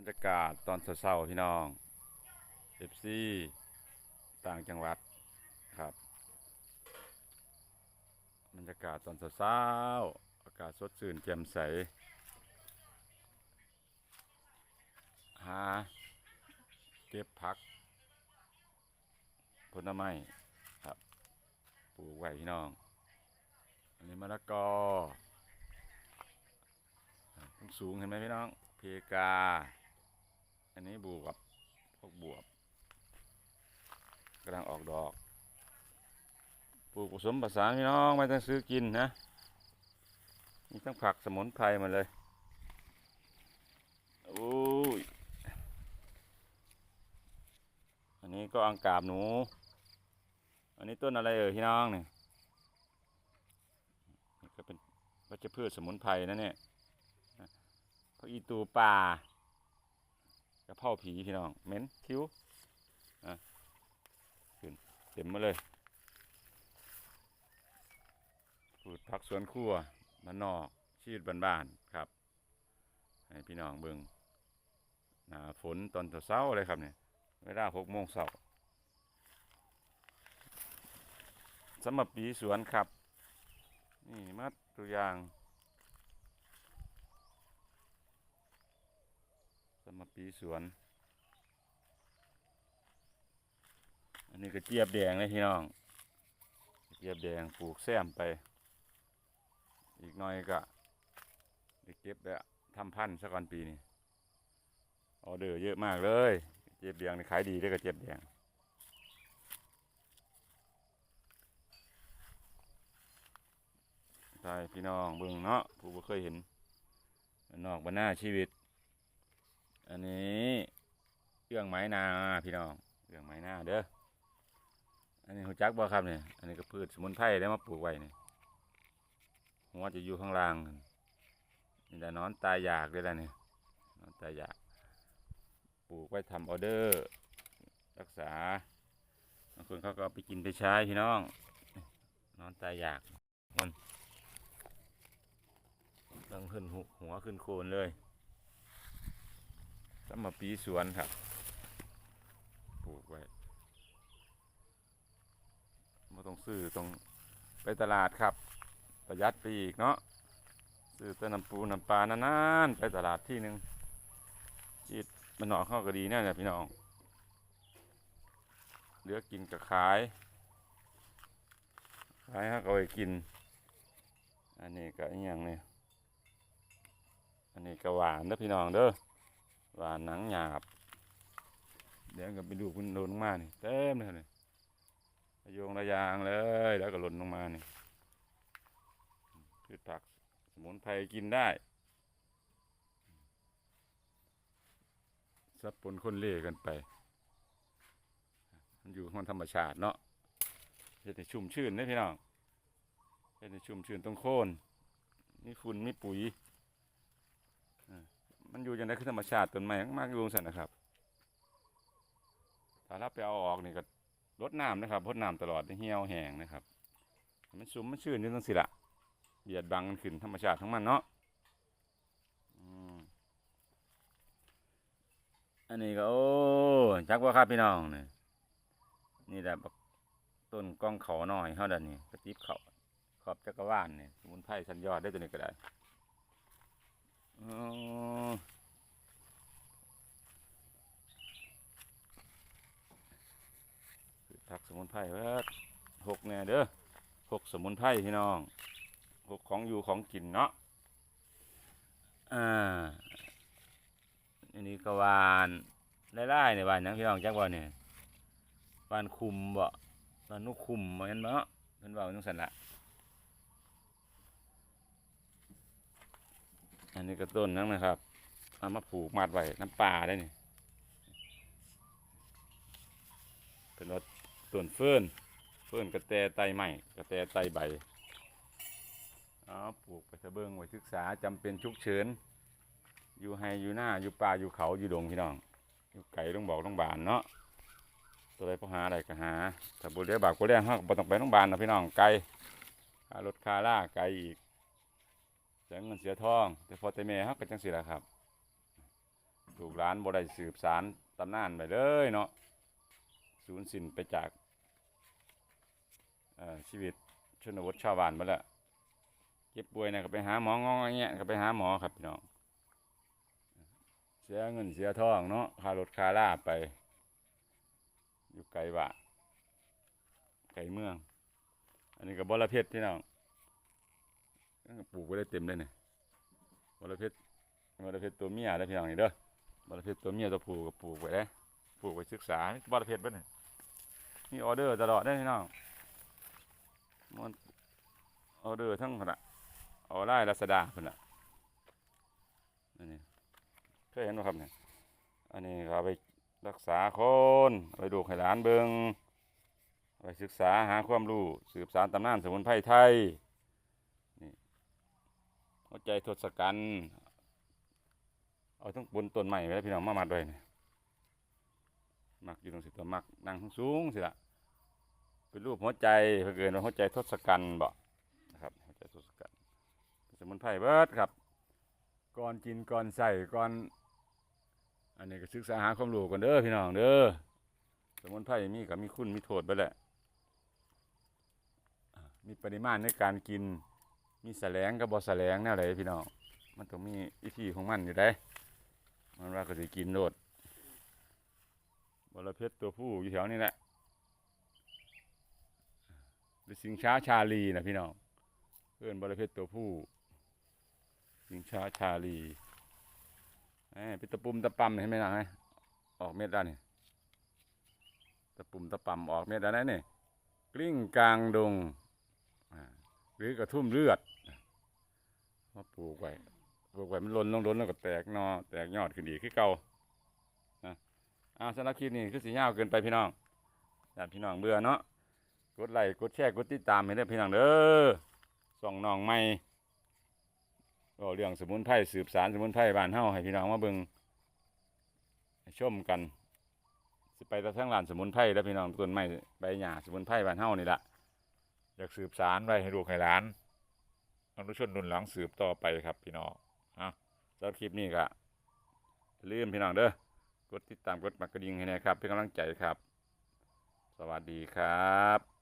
รรยากาศตอนเช้าๆพี่น้องเอฟซีต่างจังหวัดครับบรรยากาศตอนเช้าๆอากาศสดชื่นแจ่มใสหาเก็บผักผลไม้ครับปลูกไว้พี่น้อง อันนี้มะละกอสูงเห็นไหมพี่น้อง เพกา อันนี้บวบพวกบวบกำลังออกดอกปลูกผสมผสานพี่น้องไม่ต้องซื้อกินนะมีทั้งผักสมุนไพรมาเลยโอ้ยอันนี้ก็อังกาบหนู อันนี้ต้นอะไรเอ่ยพี่น้องเนี่ยนี่ก็เป็นวัชพืชสมุนไพรนะเนี่ยพวกอีตูป่า กระเพราผีพี่น้องเหม็นคิ้วอะขึ้นเต็มมาเลยปลูกผักสวนครัวบ้านนอกชีวิตบ้านๆครับ ให้พี่น้องเบิ่งหนาฝนตอนเช้าเลยครับเนี่ยเวลาหกโมงเช้าสำหรับปีสวนครับ นี่มาตัวอย่าง มปีสวน อันนี้ก็เจี๊ยบแดงเลยพี่น้อง เจี๊ยบแดงปลูกแซมไป อีกหน่อยก็ได้เก็บแล้วทำพันธุ์สักก่อนปีนี้ออเดอร์เยอะมากเลย เจี๊ยบแดงนี่ขายดีด้วยกับเจี๊ยบแดงใช่พี่น้องเบิ่งเนาะผู้บ่เคยเห็นนนอกบ้านหน้าชีวิต อันนี้เรื่องไม้นาพี่น้องเรื่องไม้นาเด้ออันนี้หูจักบ่ครับเนี่ยอันนี้ก็พืชสมุนไพรได้มาปลูกไว้เนี่ยหัวจะอยู่ข้างล่างนี่แต่นอนตายอยากเลยล่ะนี่ยนอนตายอยากปลูกไว้ทำออเดอร์ รักษาบางคนเขาก็ไปกินไปใช้พี่น้อง นอนตายอยากดังขึ้นหุหัวขึ้นโคนเลย สำหรับปีสวนครับปลูกไว้ไม่ต้องซื้อต้องไปตลาดครับ ประหยัดไปอีกเนาะซื้อต่น้ำปูน้ำปลานานๆไปตลาดที่หนึ่งจีดมันหนอเข้าก็ดีแน่เนี่ยพี่น้องเหลือกินกับขายขายให้เขาไปกิน อันนี้ก็อย่างนี่อันนี้ก็หวานเด้อพี่น้องเด้อ วาหนังหยาบ เดี๋ยวก็ไปดูคุณโดนลงมานี่เต็มเลยนี่โยงระยางเลย แล้วก็หล่นลงมานี่พืชผักสมุนไพรกินได้สับปนคนเล่กันไป มันอยู่ของธรรมชาติเนาะเฮ็ดชุ่มชื่นเด้พี่น้องเฮ็ดชุ่มชื่นตรงโคนมีฝุ่นมีปุ๋ย มันอยู่อย่างไรคือธรรมชาติต้นไม้มากอยู่สันนะครับถ้าเราไปเอาออกนี่ก็ลดน้ำนะครับลดน้ำตลอดให้เหี่ยวแห้งนะครับ มันชุ่มมันชื้นอยู่ตั้งสิละเบียดบังมันขึ้นธรรมชาติทั้งมันเนาะอันนี้ก็โอ้จักว่าครับพี่น้องเนี่ยนี่แหละบักต้นกล้องเขาหน่อยเท่าเดินนี่กระติบเขาขอบจักรวาลเนี่สมุนไพรสัญยอดได้ตัวนี้ก็ได้ อ๋อผักสมุนไพรเว้ยหกแน่เด้อหกสมุนไพรพี่น้องหกของอยู่ของกินเนาะอ่าอันนี้ก็วานไล่ๆเนี่ยวานหยังพี่น้องจักว่าเนี่ยหวานคุมบ่หวานนุคุมเห็นบ่เนาะเพิ่นเว้าจังซั่นล่ะ อันนี้ก็ต้นนั่นนะครับเอามาผูกมัดไว้น้ำปลาได้นี่เป็นรถต้นเฟิร์นเฟิร์นกระแตไตใหม่กระแตไตใบเอาปลูกไปทะเบิงไว้ศึกษาจำเป็นฉุกเฉินอยู่ให้อยู่หน้าอยู่ป่าอยู่เขาอยู่ดงพี่น้อง อยู่ไก่ต้องบอกต้องบานเนาะตัวใดพอหาอะไรก็หาถ้าบุเรียบากบุเรียห้าก็ต้องไปต้องบานนะพี่น้องไก่รถคาล่าไก่อีก สียเงินเสียทอง แต่พอแต่แม่ฮักกันจังสิละครับลูกหลานบ่ได้สืบสารตำนานไปเลยเนาะสูญสิ้นไปจากชีวิตชนบทชาวบ้านมาแล้วเจ็บป่วยนะก็ไปหาหมององเงี้ยก็ไปหาหมอครับพี่น้องเสียเงินเสียทองเนาะค่ารถค่าลาไป อยู่ไกลวะไกลเมือง อันนี้ก็บอระเพ็ดพี่น้อง ปลูกไว้ได้เต็มเลยเนี่ยบอรเพ็ดบอรเพ็ดตัวเมียแล้วพี่น้องนี่เด้อบอรเพ็ดตัวเมียตัวผู้ก็ปลูกไว้ได้ปลูกไว้ศึกษาบอรเพ็ดเบ้เนี่ยมีออเดอร์ตลอดได้พี่น้องมันออเดอร์ทั้งขนาดออนไลน์ลาซาด้าคนน่ะนนี้เคยเห็นไหมครับเนี่ยอันนี้เอาไปรักษาคนไปดูให้หลานเบิงไปศึกษาหาความรู้สืบสารตำนานสมุนไพรไทย หัวใจทศกัณฐ์เอาทั้งบนต้นใหม่ไว้แล้วพี่น้องมามาด้วยเนี่ยมักอยู่ตรงสิตัวมักนั่งสูงสิละเป็นรูปหัวใจเพื่อเกินว่าหัวใจทศกัณฐ์บ่นะครับหัวใจทศกัณฐ์สมุนไพรเบิร์ดครับก่อนกินก่อนใส่ก่อนอันนี้ก็ศึกษาหาความรู้กันเด้อพี่น้องเด้อสมุนไพรมีกับมีคุณมีโทษไปแหละมีปริมาณในการกิน มีแสลงกับบอแสลงแนวไหนพี่น้องมันต้องมีวิธีของมันอยู่ได้มันว่าก็สิกินโลดบรเพชรตัวผู้อยู่แถวนี้แหละหรือสิงช้าชาลีนะพี่น้องเพื่อนบรเพชรตัวผู้ สิงช้าชาลีเอ้ยเป็นตะปุ่มตะปำเห็นไหมล่ะฮะออกเม็ดแล้วนี่ยตะปุ่มตะปำออกเม็ดแล้วนะนี่กลิ้งกลางดงอ่า หรือกระทุ่มเลือดมาปลูกไว้ปลูกไว้มันล้นลงล้นแล้วก็แตกนอแตกยอดขึ้นดีขึ้นเก่านะอ้าวสำหรับคลิปนี้คือสียาวเกินไปพี่น้องญาติพี่น้องเบื่อเนาะกดไลค์กดแชร์กดติดตามให้ได้พี่น้องเด้อส่องน้องใหม่ก็เรื่องสมุนไพรสืบสารสมุนไพรบ้านเฮาให้พี่น้องมาเบิ่งให้ชมกันสิไปแต่ทั้งร้านสมุนไพรแล้วพี่น้องต้นไม้ใบหญ้าสมุนไพรบ้านเฮานี่แหละ อยากสืบสารไว้ให้ลูกให้หลานอนุชนรุ่นหลังสืบต่อไปครับพี่น้องอะสำหรับคลิปนี้ก็อย่าลืมพี่น้องเด้อกดติดตามกดมักกระดิ่งให้นะครับเป็นกำลังใจครับ สวัสดีครับ